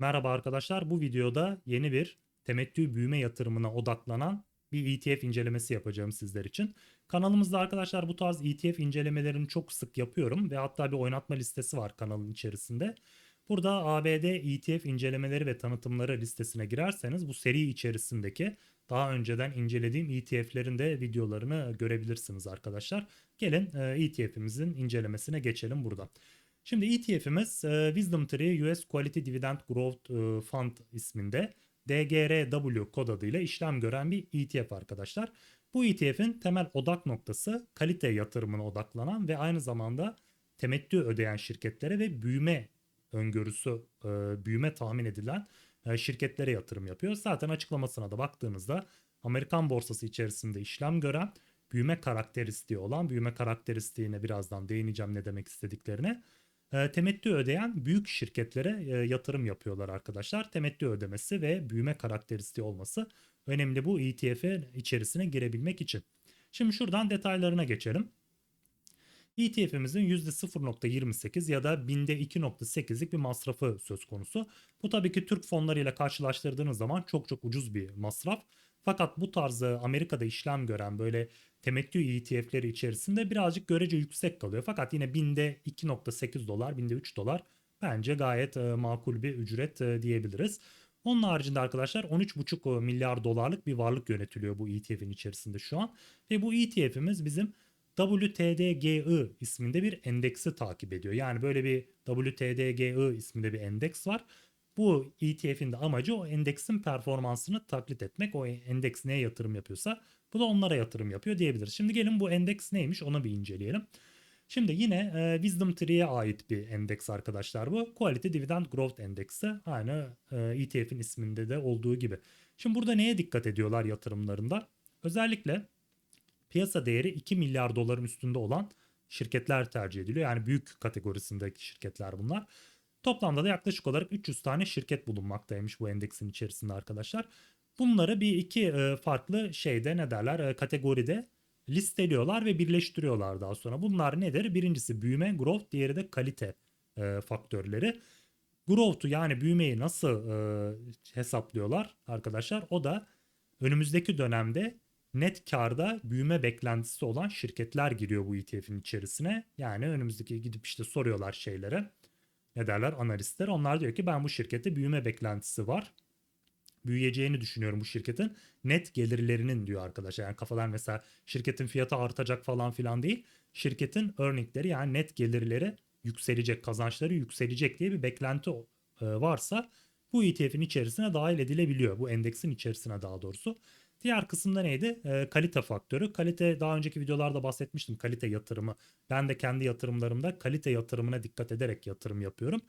Merhaba arkadaşlar. Bu videoda yeni bir temettü büyüme yatırımına odaklanan bir ETF incelemesi yapacağım sizler için. Kanalımızda arkadaşlar bu tarz ETF incelemelerini çok sık yapıyorum ve hatta bir oynatma listesi var kanalın içerisinde. Burada ABD ETF incelemeleri ve tanıtımları listesine girerseniz bu seri içerisindeki daha önceden incelediğim ETF'lerin de videolarını görebilirsiniz arkadaşlar. Gelin ETF'imizin incelemesine geçelim burada. Şimdi ETF'imiz e, Wisdom Tree US Quality Dividend Growth e, Fund isminde DGRW kod adıyla işlem gören bir ETF arkadaşlar. Bu ETF'in temel odak noktası kalite yatırımına odaklanan ve aynı zamanda temettü ödeyen şirketlere ve büyüme öngörüsü, e, büyüme tahmin edilen şirketlere yatırım yapıyor. Zaten açıklamasına da baktığınızda Amerikan borsası içerisinde işlem gören büyüme karakteristiği olan, büyüme karakteristiğine birazdan değineceğim ne demek istediklerine e, temettü ödeyen büyük şirketlere e, yatırım yapıyorlar arkadaşlar. Temettü ödemesi ve büyüme karakteristiği olması önemli bu ETF içerisine girebilmek için. Şimdi şuradan detaylarına geçelim. ETF'imizin %0.28 ya da binde 2.8'lik bir masrafı söz konusu. Bu tabii ki Türk fonlarıyla karşılaştırdığınız zaman çok çok ucuz bir masraf. Fakat bu tarzı Amerika'da işlem gören böyle temettü ETF'leri içerisinde birazcık görece yüksek kalıyor. Fakat yine binde 2.8 dolar, binde 3 dolar bence gayet e, makul bir ücret e, diyebiliriz. Onun haricinde arkadaşlar 13,5 milyar dolarlık bir varlık yönetiliyor bu ETF'in içerisinde şu an. Ve bu ETF'imiz bizim WTDGI isminde bir endeksi takip ediyor. Yani böyle bir WTDGI isminde bir endeks var. Bu ETF'in de amacı o endeksin performansını taklit etmek. O endeks neye yatırım yapıyorsa bu da onlara yatırım yapıyor diyebiliriz. Şimdi gelin bu endeks neymiş onu bir inceleyelim. Şimdi yine e, Wisdom Tree'ye ait bir endeks arkadaşlar bu. Quality Dividend Growth Endeksi. Aynı e, ETF'in isminde de olduğu gibi. Şimdi burada neye dikkat ediyorlar yatırımlarında? Özellikle piyasa değeri 2 milyar doların üstünde olan şirketler tercih ediliyor. Yani büyük kategorisindeki şirketler bunlar. Toplamda da yaklaşık olarak 300 tane şirket bulunmaktaymış bu endeksin içerisinde arkadaşlar. Bunları bir iki e, farklı şeyde ne derler e, kategoride listeliyorlar ve birleştiriyorlar daha sonra. Bunlar nedir? Birincisi büyüme, growth, diğeri de kalite e, faktörleri. Growth'u yani büyümeyi nasıl hesaplıyorlar arkadaşlar? O da önümüzdeki dönemde net karda büyüme beklentisi olan şirketler giriyor bu ETF'in içerisine. Yani önümüzdeki gidip işte soruyorlar şeylere. Ne derler analistler. Onlar diyor ki ben bu şirkette büyüme beklentisi var büyüyeceğini düşünüyorum bu şirketin. Net gelirlerinin diyor arkadaşlar. Yani kafadan mesela şirketin fiyatı artacak falan filan değil. Şirketin earningleri yani net gelirleri yükselecek, kazançları yükselecek diye bir beklenti e, varsa bu ETF'in içerisine dahil edilebiliyor. Bu endeksin içerisine daha doğrusu. Diğer kısımda neydi? E, kalite faktörü. Kalite daha önceki videolarda bahsetmiştim. Kalite yatırımı. Ben de kendi yatırımlarımda kalite yatırımına dikkat ederek yatırım yapıyorum.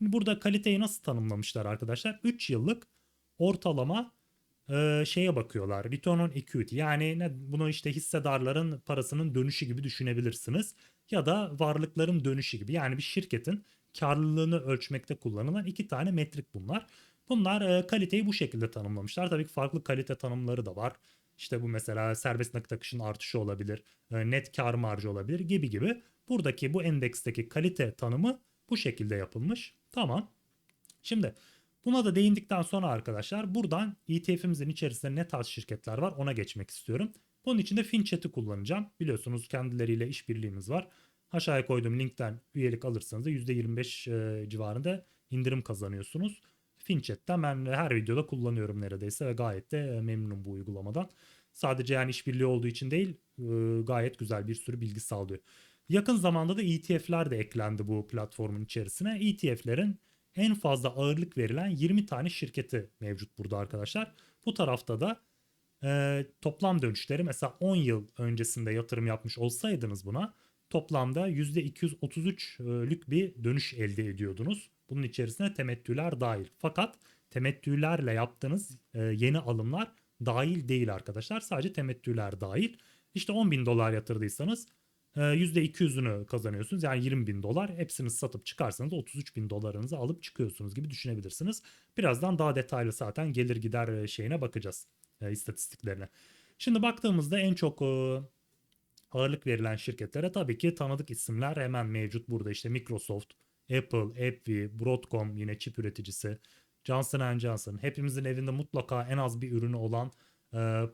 Burada kaliteyi nasıl tanımlamışlar arkadaşlar? 3 yıllık ortalama e, şeye bakıyorlar. Return on equity yani ne, bunu işte hissedarların parasının dönüşü gibi düşünebilirsiniz. Ya da varlıkların dönüşü gibi yani bir şirketin karlılığını ölçmekte kullanılan iki tane metrik bunlar. Bunlar e, kaliteyi bu şekilde tanımlamışlar. Tabii ki farklı kalite tanımları da var. İşte bu mesela serbest nakit akışının artışı olabilir, e, net kar marjı olabilir gibi gibi. Buradaki bu endeksteki kalite tanımı bu şekilde yapılmış. Tamam. Şimdi Buna da değindikten sonra arkadaşlar buradan ETF'imizin içerisinde ne tarz şirketler var ona geçmek istiyorum. Bunun için de FinChat'i kullanacağım. Biliyorsunuz kendileriyle işbirliğimiz var. Aşağıya koyduğum linkten üyelik alırsanız da %25 e, civarında indirim kazanıyorsunuz. FinChat'ten ben her videoda kullanıyorum neredeyse ve gayet de e, memnunum bu uygulamadan. Sadece yani işbirliği olduğu için değil e, gayet güzel bir sürü bilgi sağlıyor. Yakın zamanda da ETF'ler de eklendi bu platformun içerisine. ETF'lerin en fazla ağırlık verilen 20 tane şirketi mevcut burada arkadaşlar. Bu tarafta da e, toplam dönüşleri mesela 10 yıl öncesinde yatırım yapmış olsaydınız buna toplamda %233'lük bir dönüş elde ediyordunuz. Bunun içerisine temettüler dahil. Fakat temettülerle yaptığınız e, yeni alımlar dahil değil arkadaşlar. Sadece temettüler dahil. İşte 10 bin dolar yatırdıysanız %200'ünü ee, kazanıyorsunuz. Yani 20 bin dolar. Hepsini satıp çıkarsanız 33 bin dolarınızı alıp çıkıyorsunuz gibi düşünebilirsiniz. Birazdan daha detaylı zaten gelir gider e, şeyine bakacağız. E, istatistiklerine. Şimdi baktığımızda en çok e, ağırlık verilen şirketlere tabii ki tanıdık isimler hemen mevcut burada. İşte Microsoft, Apple, AbbVie, Broadcom yine çip üreticisi, Johnson Johnson, hepimizin evinde mutlaka en az bir ürünü olan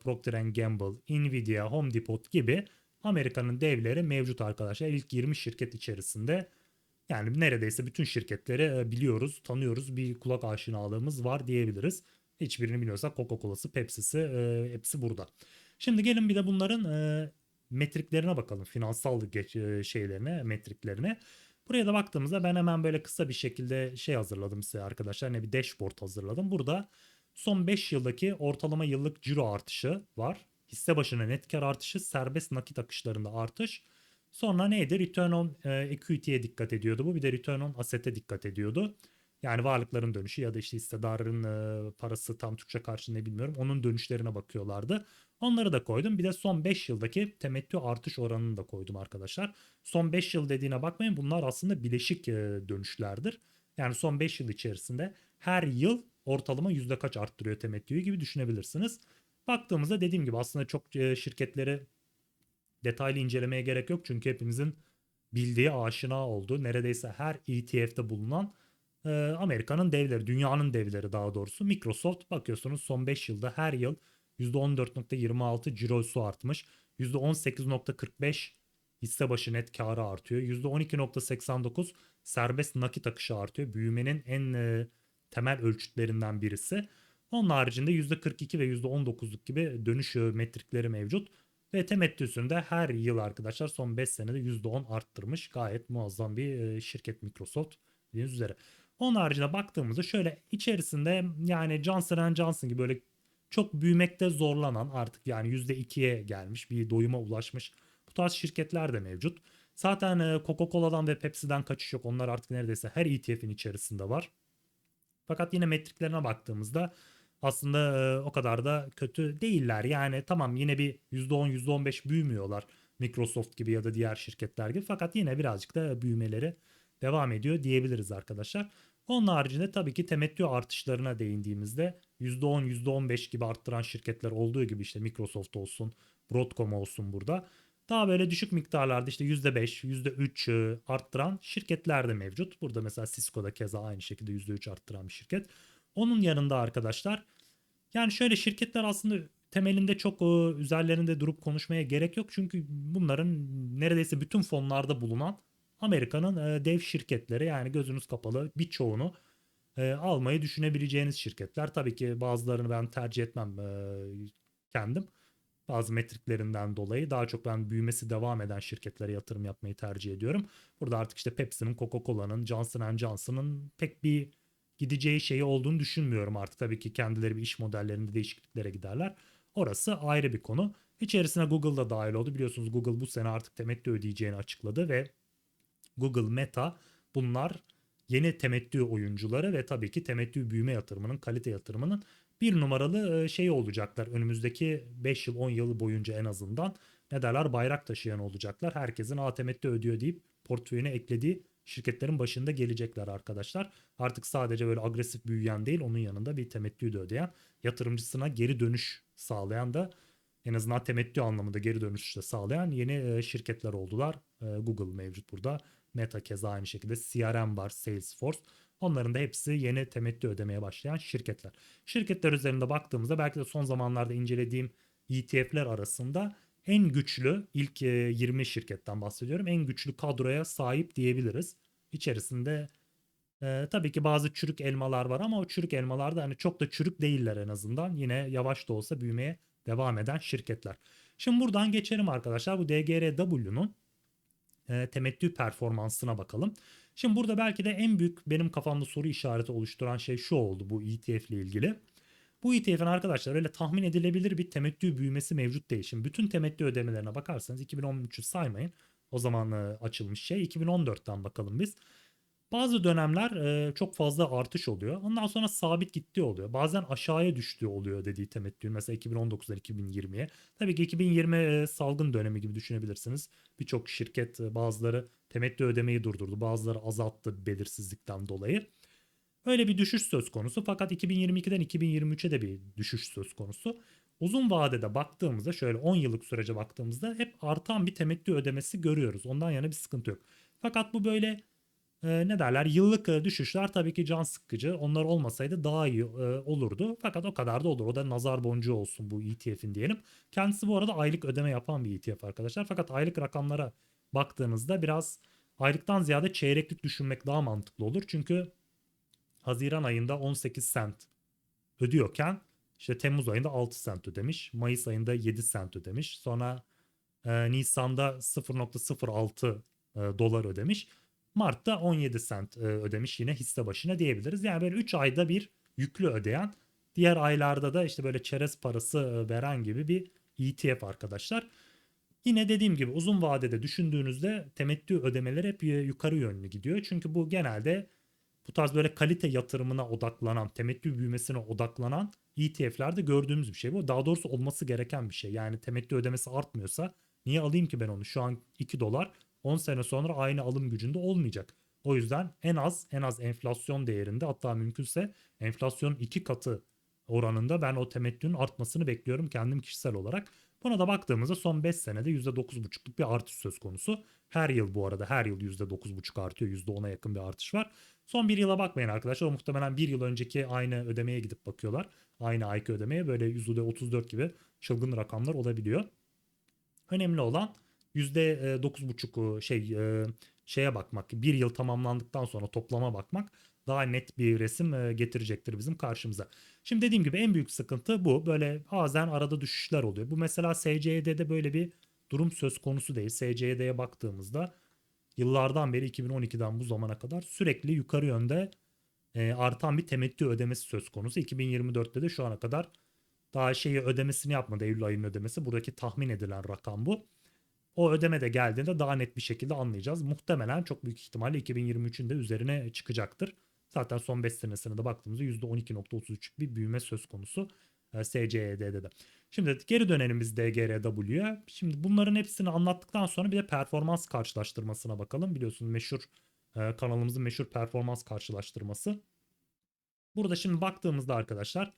Procter Gamble, Nvidia, Home Depot gibi Amerika'nın devleri mevcut arkadaşlar. İlk 20 şirket içerisinde yani neredeyse bütün şirketleri e, biliyoruz, tanıyoruz. Bir kulak aşinalığımız var diyebiliriz. Hiçbirini bilmiyorsak Coca-Cola'sı, Pepsi'si e, hepsi burada. Şimdi gelin bir de bunların e, metriklerine bakalım. Finansal şeylerine, metriklerine. Buraya da baktığımızda ben hemen böyle kısa bir şekilde şey hazırladım size arkadaşlar. Ne bir dashboard hazırladım. Burada son 5 yıldaki ortalama yıllık ciro artışı var. Hisse başına net kar artışı, serbest nakit akışlarında artış. Sonra neydi? Return on e, equity'ye dikkat ediyordu bu. Bir de return on asset'e dikkat ediyordu. Yani varlıkların dönüşü ya da işte hissedarın e, parası tam Türkçe karşı ne bilmiyorum. Onun dönüşlerine bakıyorlardı. Onları da koydum. Bir de son 5 yıldaki temettü artış oranını da koydum arkadaşlar. Son 5 yıl dediğine bakmayın bunlar aslında bileşik e, dönüşlerdir. Yani son 5 yıl içerisinde her yıl ortalama yüzde kaç arttırıyor temettüyü gibi düşünebilirsiniz. Baktığımızda dediğim gibi aslında çok e, şirketleri detaylı incelemeye gerek yok. Çünkü hepimizin bildiği aşina oldu. Neredeyse her ETF'de bulunan e, Amerika'nın devleri, dünyanın devleri daha doğrusu. Microsoft bakıyorsunuz son 5 yılda her yıl %14.26 cirosu artmış. %18.45 hisse başı net karı artıyor. %12.89 serbest nakit akışı artıyor. Büyümenin en e, temel ölçütlerinden birisi. Onun haricinde %42 ve %19'luk gibi dönüş metrikleri mevcut. Ve temettüsünde her yıl arkadaşlar son 5 senede %10 arttırmış. Gayet muazzam bir e, şirket Microsoft bildiğiniz üzere. Onun haricinde baktığımızda şöyle içerisinde yani Johnson Johnson gibi böyle çok büyümekte zorlanan artık yani %2'ye gelmiş bir doyuma ulaşmış bu tarz şirketler de mevcut. Zaten e, Coca-Cola'dan ve Pepsi'den kaçış yok. Onlar artık neredeyse her ETF'in içerisinde var. Fakat yine metriklerine baktığımızda aslında e, o kadar da kötü değiller. Yani tamam yine bir %10 %15 büyümüyorlar Microsoft gibi ya da diğer şirketler gibi. Fakat yine birazcık da büyümeleri devam ediyor diyebiliriz arkadaşlar. Onun haricinde tabii ki temettü artışlarına değindiğimizde %10 %15 gibi arttıran şirketler olduğu gibi işte Microsoft olsun, Broadcom olsun burada. Daha böyle düşük miktarlarda işte %5, %3 e, arttıran şirketler de mevcut. Burada mesela Cisco'da keza aynı şekilde %3 arttıran bir şirket. Onun yanında arkadaşlar yani şöyle şirketler aslında temelinde çok e, üzerlerinde durup konuşmaya gerek yok. Çünkü bunların neredeyse bütün fonlarda bulunan Amerika'nın e, dev şirketleri yani gözünüz kapalı birçoğunu e, almayı düşünebileceğiniz şirketler. Tabii ki bazılarını ben tercih etmem kendim. Bazı metriklerinden dolayı daha çok ben büyümesi devam eden şirketlere yatırım yapmayı tercih ediyorum. Burada artık işte Pepsi'nin, Coca-Cola'nın, Johnson Johnson'ın pek bir gideceği şeyi olduğunu düşünmüyorum artık. Tabii ki kendileri bir iş modellerinde değişikliklere giderler. Orası ayrı bir konu. İçerisine Google da dahil oldu. Biliyorsunuz Google bu sene artık temettü ödeyeceğini açıkladı ve Google, Meta bunlar yeni temettü oyuncuları ve tabii ki temettü büyüme yatırımının, kalite yatırımının bir numaralı şey olacaklar. Önümüzdeki 5 yıl 10 yıl boyunca en azından ne derler bayrak taşıyan olacaklar. Herkesin a temettü ödüyor deyip portföyüne eklediği şirketlerin başında gelecekler arkadaşlar. Artık sadece böyle agresif büyüyen değil onun yanında bir temettü de ödeyen yatırımcısına geri dönüş sağlayan da en azından temettü anlamında geri dönüş de sağlayan yeni şirketler oldular. Google mevcut burada. Meta keza aynı şekilde CRM var, Salesforce. Onların da hepsi yeni temettü ödemeye başlayan şirketler. Şirketler üzerinde baktığımızda belki de son zamanlarda incelediğim ETF'ler arasında en güçlü ilk 20 şirketten bahsediyorum. En güçlü kadroya sahip diyebiliriz. İçerisinde e, tabii ki bazı çürük elmalar var ama o çürük elmalar da hani çok da çürük değiller en azından. Yine yavaş da olsa büyümeye devam eden şirketler. Şimdi buradan geçelim arkadaşlar. Bu DGRW'nun e, temettü performansına bakalım. Şimdi burada belki de en büyük benim kafamda soru işareti oluşturan şey şu oldu bu ETF ile ilgili. Bu ETF'in arkadaşlar öyle tahmin edilebilir bir temettü büyümesi mevcut değil. Şimdi bütün temettü ödemelerine bakarsanız 2013'ü saymayın. O zaman açılmış şey 2014'ten bakalım biz. Bazı dönemler e, çok fazla artış oluyor. Ondan sonra sabit gittiği oluyor. Bazen aşağıya düştüğü oluyor dediği temettü. Mesela 2019'dan 2020'ye. Tabii ki 2020 e, salgın dönemi gibi düşünebilirsiniz. Birçok şirket e, bazıları temettü ödemeyi durdurdu. Bazıları azalttı belirsizlikten dolayı. Öyle bir düşüş söz konusu. Fakat 2022'den 2023'e de bir düşüş söz konusu. Uzun vadede baktığımızda şöyle 10 yıllık sürece baktığımızda hep artan bir temettü ödemesi görüyoruz. Ondan yana bir sıkıntı yok. Fakat bu böyle e, ne derler yıllık e, düşüşler tabii ki can sıkıcı. Onlar olmasaydı daha iyi e, olurdu. Fakat o kadar da olur. O da nazar boncuğu olsun bu ETF'in diyelim. Kendisi bu arada aylık ödeme yapan bir ETF arkadaşlar. Fakat aylık rakamlara baktığınızda biraz aylıktan ziyade çeyreklik düşünmek daha mantıklı olur. Çünkü Haziran ayında 18 sent ödüyorken işte Temmuz ayında 6 sent ödemiş. Mayıs ayında 7 sent ödemiş. Sonra e, Nisan'da 0.06 e, dolar ödemiş. Mart'ta 17 sent e, ödemiş yine hisse başına diyebiliriz. Yani böyle 3 ayda bir yüklü ödeyen diğer aylarda da işte böyle çerez parası e, veren gibi bir ETF arkadaşlar. Yine dediğim gibi uzun vadede düşündüğünüzde temettü ödemeleri hep yukarı yönlü gidiyor. Çünkü bu genelde bu tarz böyle kalite yatırımına odaklanan, temettü büyümesine odaklanan ETF'lerde gördüğümüz bir şey bu. Daha doğrusu olması gereken bir şey. Yani temettü ödemesi artmıyorsa niye alayım ki ben onu? Şu an 2 dolar 10 sene sonra aynı alım gücünde olmayacak. O yüzden en az en az enflasyon değerinde hatta mümkünse enflasyonun iki katı oranında ben o temettünün artmasını bekliyorum kendim kişisel olarak. Buna da baktığımızda son 5 senede %9,5'luk bir artış söz konusu. Her yıl bu arada her yıl %9,5 artıyor. %10'a yakın bir artış var. Son bir yıla bakmayın arkadaşlar. O muhtemelen bir yıl önceki aynı ödemeye gidip bakıyorlar. Aynı ayki ödemeye böyle %34 gibi çılgın rakamlar olabiliyor. Önemli olan %9,5 şey e, şeye bakmak. Bir yıl tamamlandıktan sonra toplama bakmak daha net bir resim e, getirecektir bizim karşımıza. Şimdi dediğim gibi en büyük sıkıntı bu. Böyle bazen arada düşüşler oluyor. Bu mesela SCED'de böyle bir durum söz konusu değil. SCED'ye baktığımızda yıllardan beri 2012'den bu zamana kadar sürekli yukarı yönde e, artan bir temettü ödemesi söz konusu. 2024'te de şu ana kadar daha şeyi ödemesini yapmadı Eylül ayının ödemesi. Buradaki tahmin edilen rakam bu. O ödeme de geldiğinde daha net bir şekilde anlayacağız. Muhtemelen çok büyük ihtimalle 2023'ün de üzerine çıkacaktır. Zaten son 5 senesine de baktığımızda %12.33 bir büyüme söz konusu e, SCED'de de. Şimdi geri dönelim biz DGRW'ye. Şimdi bunların hepsini anlattıktan sonra bir de performans karşılaştırmasına bakalım. Biliyorsunuz meşhur e, kanalımızın meşhur performans karşılaştırması. Burada şimdi baktığımızda arkadaşlar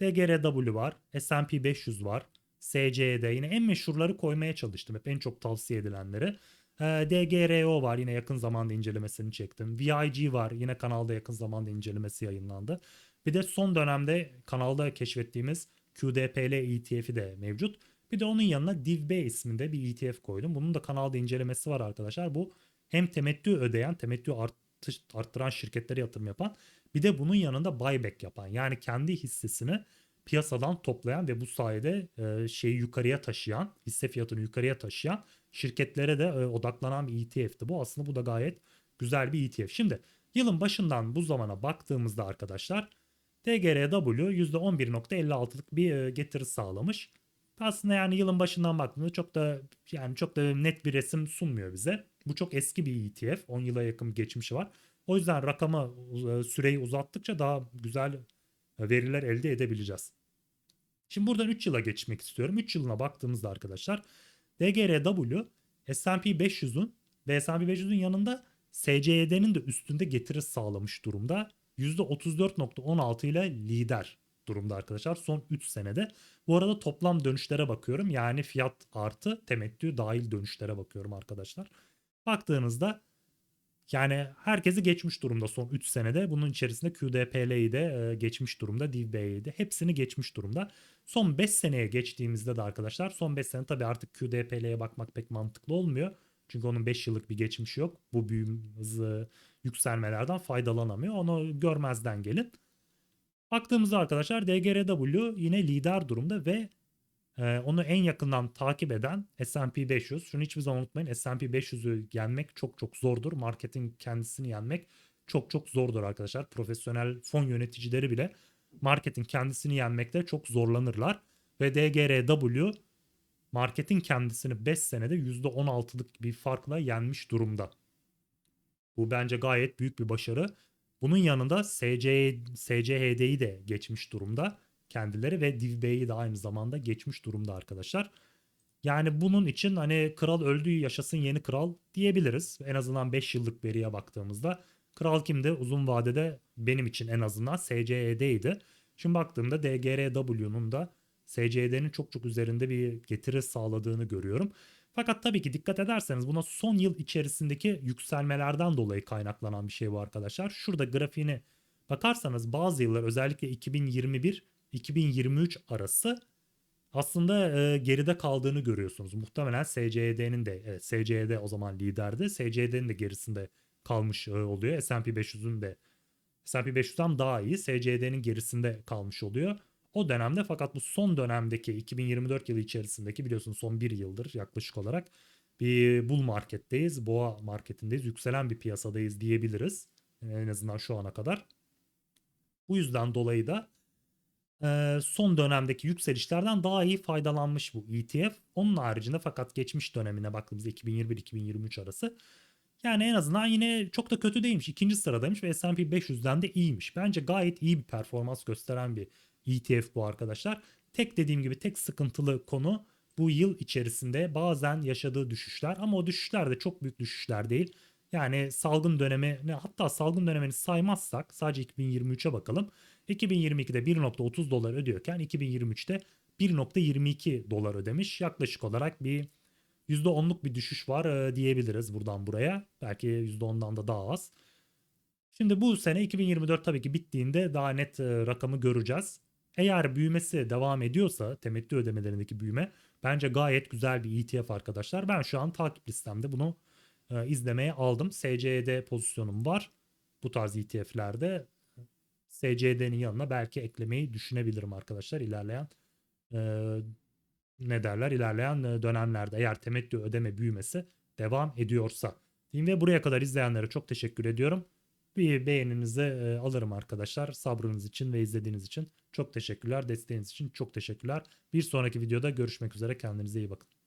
DGRW var, S&P 500 var, SCD yine en meşhurları koymaya çalıştım. Hep en çok tavsiye edilenleri. Ee, DGRO var yine yakın zamanda incelemesini çektim. VIG var yine kanalda yakın zamanda incelemesi yayınlandı. Bir de son dönemde kanalda keşfettiğimiz QDPL ETF'i de mevcut. Bir de onun yanına DivB isminde bir ETF koydum. Bunun da kanalda incelemesi var arkadaşlar. Bu hem temettü ödeyen, temettü artış, arttıran şirketlere yatırım yapan bir de bunun yanında buyback yapan yani kendi hissesini piyasadan toplayan ve bu sayede e, şeyi yukarıya taşıyan, hisse fiyatını yukarıya taşıyan şirketlere de e, odaklanan bir ETF'ti bu. Aslında bu da gayet güzel bir ETF. Şimdi yılın başından bu zamana baktığımızda arkadaşlar TGRW %11.56'lık bir e, getiri sağlamış. Aslında yani yılın başından baktığımızda çok da yani çok da net bir resim sunmuyor bize. Bu çok eski bir ETF. 10 yıla yakın geçmişi var. O yüzden rakamı e, süreyi uzattıkça daha güzel e, veriler elde edebileceğiz. Şimdi buradan 3 yıla geçmek istiyorum. 3 yılına baktığımızda arkadaşlar DGRW S&P 500'ün ve S&P 500'ün yanında SCED'nin de üstünde getiri sağlamış durumda. %34.16 ile lider durumda arkadaşlar son 3 senede. Bu arada toplam dönüşlere bakıyorum. Yani fiyat artı temettü dahil dönüşlere bakıyorum arkadaşlar. Baktığınızda yani herkesi geçmiş durumda son 3 senede. Bunun içerisinde QDPL'yi de e, geçmiş durumda. DivB'yi de hepsini geçmiş durumda. Son 5 seneye geçtiğimizde de arkadaşlar son 5 sene tabii artık QDPL'ye bakmak pek mantıklı olmuyor. Çünkü onun 5 yıllık bir geçmişi yok. Bu büyüm hızı yükselmelerden faydalanamıyor. Onu görmezden gelin. Baktığımızda arkadaşlar DGRW yine lider durumda ve ee, onu en yakından takip eden S&P 500. Şunu hiçbir zaman unutmayın. S&P 500'ü yenmek çok çok zordur. Marketin kendisini yenmek çok çok zordur arkadaşlar. Profesyonel fon yöneticileri bile marketin kendisini yenmekte çok zorlanırlar. Ve DGRW marketin kendisini 5 senede %16'lık bir farkla yenmiş durumda. Bu bence gayet büyük bir başarı. Bunun yanında SC, SCHD'yi de geçmiş durumda kendileri ve DivB'yi de aynı zamanda geçmiş durumda arkadaşlar. Yani bunun için hani kral öldü yaşasın yeni kral diyebiliriz. En azından 5 yıllık veriye baktığımızda. Kral kimdi? Uzun vadede benim için en azından SCED'ydi. Şimdi baktığımda DGRW'nun da SCED'nin çok çok üzerinde bir getiri sağladığını görüyorum. Fakat tabii ki dikkat ederseniz buna son yıl içerisindeki yükselmelerden dolayı kaynaklanan bir şey bu arkadaşlar. Şurada grafiğine bakarsanız bazı yıllar özellikle 2021-2023 arası aslında e, geride kaldığını görüyorsunuz. Muhtemelen SCED'nin de evet, SCED o zaman liderdi. SCED'nin de gerisinde kalmış e, oluyor. S&P 500'ün de S&P 500'den daha iyi. SCED'nin gerisinde kalmış oluyor. O dönemde fakat bu son dönemdeki 2024 yılı içerisindeki biliyorsunuz son bir yıldır yaklaşık olarak bir bull marketteyiz. Boğa marketindeyiz. Yükselen bir piyasadayız diyebiliriz. En azından şu ana kadar. Bu yüzden dolayı da son dönemdeki yükselişlerden daha iyi faydalanmış bu ETF. Onun haricinde fakat geçmiş dönemine baktığımızda 2021-2023 arası yani en azından yine çok da kötü değilmiş. İkinci sıradaymış ve S&P 500'den de iyiymiş. Bence gayet iyi bir performans gösteren bir ETF bu arkadaşlar. Tek dediğim gibi tek sıkıntılı konu bu yıl içerisinde bazen yaşadığı düşüşler ama o düşüşler de çok büyük düşüşler değil. Yani salgın dönemi hatta salgın dönemini saymazsak sadece 2023'e bakalım. 2022'de 1.30 dolar ödüyorken 2023'te 1.22 dolar ödemiş. Yaklaşık olarak bir %10'luk bir düşüş var e, diyebiliriz buradan buraya. Belki %10'dan da daha az. Şimdi bu sene 2024 tabii ki bittiğinde daha net e, rakamı göreceğiz. Eğer büyümesi devam ediyorsa temettü ödemelerindeki büyüme bence gayet güzel bir ETF arkadaşlar. Ben şu an takip listemde bunu e, izlemeye aldım. SCD pozisyonum var bu tarz ETF'lerde. SCD'nin yanına belki eklemeyi düşünebilirim arkadaşlar ilerleyen e, ne derler ilerleyen dönemlerde eğer temettü ödeme büyümesi devam ediyorsa. Diyeyim ve buraya kadar izleyenlere çok teşekkür ediyorum. Bir beğeninizi alırım arkadaşlar. Sabrınız için ve izlediğiniz için çok teşekkürler. Desteğiniz için çok teşekkürler. Bir sonraki videoda görüşmek üzere. Kendinize iyi bakın.